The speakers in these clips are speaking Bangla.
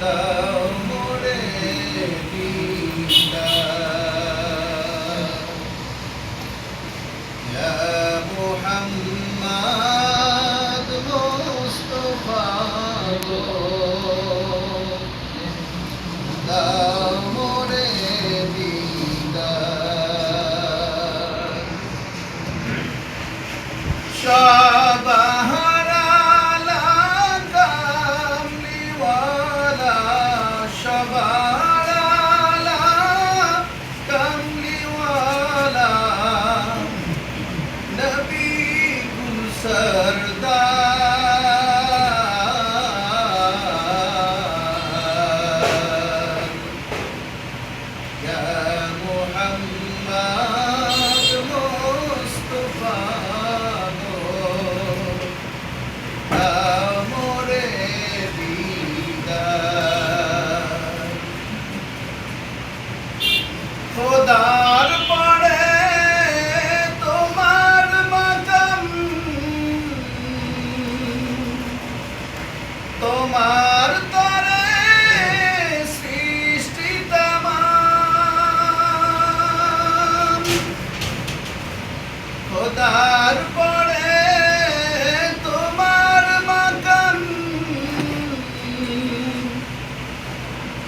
দাও মোরে দিদার ইয়া মুহাম্মদ মুস্তাফা গো। দাও মোরে দিদার সবাহারালা sarı তোমার তরে সৃষ্টি খোদার পরে তোমার মাকাম।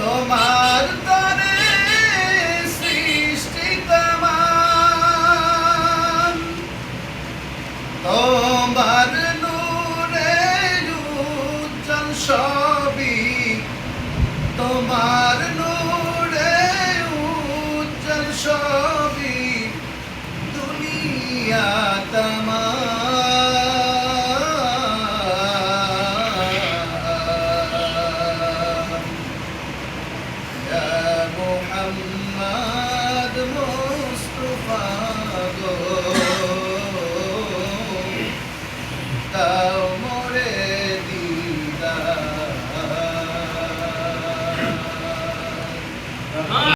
তোমার তরে সৃষ্টি তোমার তোমার নূরে উজ্জ্বল সবই দুনিয়া তমা। মোহাম্মদ মুস্তফা গো।